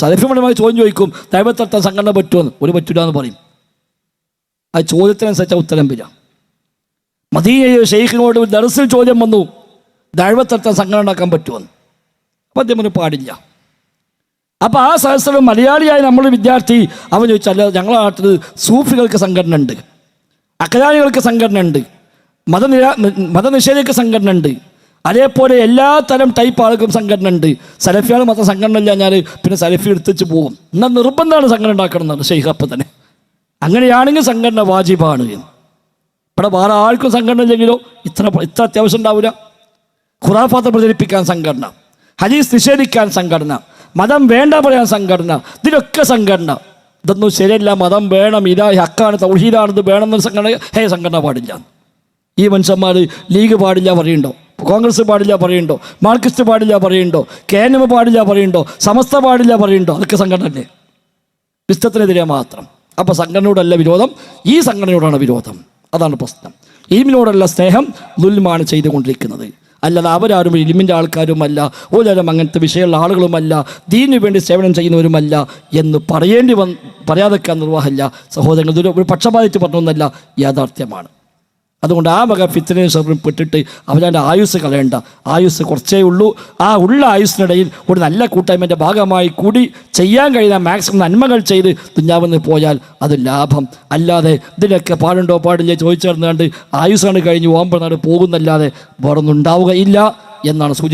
സലഫ്യമായി ചോദ്യം ചോദിക്കും ദൈവത്തർത്ഥം സംഘടന പറ്റുമെന്ന് ഒരു പറ്റില്ല എന്ന് പറയും. ആ ചോദ്യത്തിനനുസരിച്ച ഉത്തരം വരിക. മതിയായ ഷെയ്ഖിനോട് ഒരു ദർസിൽ ചോദ്യം വന്നു ദൈവത്തർത്ഥം സംഘടന ഉണ്ടാക്കാൻ പറ്റുമെന്ന് അപ്പം അദ്ദേഹം ഒരു പാടില്ല. അപ്പോൾ ആ സഹസ്രം മലയാളിയായ നമ്മൾ വിദ്യാർത്ഥി അവൻ ചോദിച്ചാൽ ഞങ്ങളുടെ നാട്ടിൽ സൂഫികൾക്ക് സംഘടന ഉണ്ട് അക്കരാനികൾക്ക് സംഘടന ഉണ്ട് മതനിരാ മതനിഷേധക്ക് സംഘടന ഉണ്ട് അതേപോലെ എല്ലാ തരം ടൈപ്പ് ആൾക്കും സംഘടന ഉണ്ട്. സലഫിയാണ് മാത്രം സംഘടന ഇല്ല ഞാൻ പിന്നെ സലഫി എടുത്തിച്ച് പോകും എന്നാൽ നിർബന്ധമാണ് സംഘടന ഉണ്ടാക്കണം എന്നാണ് ഷെയ്ഖ് അപ്പം തന്നെ. അങ്ങനെയാണെങ്കിൽ സംഘടന വാജിബാണ് ഇവിടെ വേറെ ആൾക്കും സംഘടന ഇല്ലെങ്കിലോ ഇത്ര ഇത്ര അത്യാവശ്യം ഉണ്ടാവില്ല ഖുറാഫാത്ത പ്രചരിപ്പിക്കാൻ സംഘടന. ഹദീസ് നിഷേധിക്കാൻ സംഘടന. മതം വേണ്ട പറയാൻ സംഘടന. ഇതിലൊക്കെ സംഘടന. ഇതൊന്നും ശരിയല്ല. മതം വേണം. ഇതാ ഹക്കാണ് തൗഹീദാണ് ഇത് വേണം എന്നൊരു സംഘടന ഹേ സംഘടന പാടില്ല. ഈ മനുഷ്യന്മാർ ലീഗ് പാടില്ല പറയുണ്ടോ കോൺഗ്രസ് പാടില്ല പറയുണ്ടോ മാർക്സിസ്റ്റ് പാടില്ല പറയുണ്ടോ കെ എൻ എം പാടില്ല പറയുണ്ടോ സമസ്ത പാടില്ല പറയുണ്ടോ അതൊക്കെ സംഘടന അല്ലേ വിസ്തത്തിനെതിരെ മാത്രം. അപ്പോൾ സംഘടനയോടല്ല വിരോധം. ഈ സംഘടനയോടാണ് വിരോധം. അതാണ് പ്രശ്നം. ഇലിമിനോടുള്ള സ്നേഹം ദുൽമാണ് ചെയ്തുകൊണ്ടിരിക്കുന്നത്. അല്ലാതെ അവരാരും ഇലിമിന്റെ ആൾക്കാരുമല്ല ഓരോരും അങ്ങനത്തെ വിഷയമുള്ള ആളുകളുമല്ല ദീനു വേണ്ടി സേവനം ചെയ്യുന്നവരുമല്ല എന്ന് പറയേണ്ടി വന്ന് പറയാതൊക്കെ നിർവാഹമില്ല സഹോദരങ്ങൾ ഒരു പക്ഷപാതിച്ച് പറഞ്ഞൊന്നല്ല യാഥാർത്ഥ്യമാണ്. അതുകൊണ്ട് ആ വക ഫിത്തിനെയും ഷെറിനും പെട്ടിട്ട് ആയുസ് കളയണ്ട. ആയുസ് കുറച്ചേ ഉള്ളൂ. ആ ഉള്ള ആയുസ്സിനിടയിൽ ഒരു നല്ല കൂട്ടായ്മന്റെ ഭാഗമായി കൂടി ചെയ്യാൻ കഴിയുന്ന മാക്സിമം നന്മകൾ ചെയ്ത് തുഞ്ഞാവുന്ന പോയാൽ അത് ലാഭം. അല്ലാതെ ഇതിനൊക്കെ പാടുണ്ടോ പാടില്ലേ ചോദിച്ചു നടന്നുകൊണ്ട് ആയുസ്സാണ് കഴിഞ്ഞ് ഓമ്പനാട് പോകുന്നല്ലാതെ വേറൊന്നും ഉണ്ടാവുകയില്ല എന്നാണ് സൂചി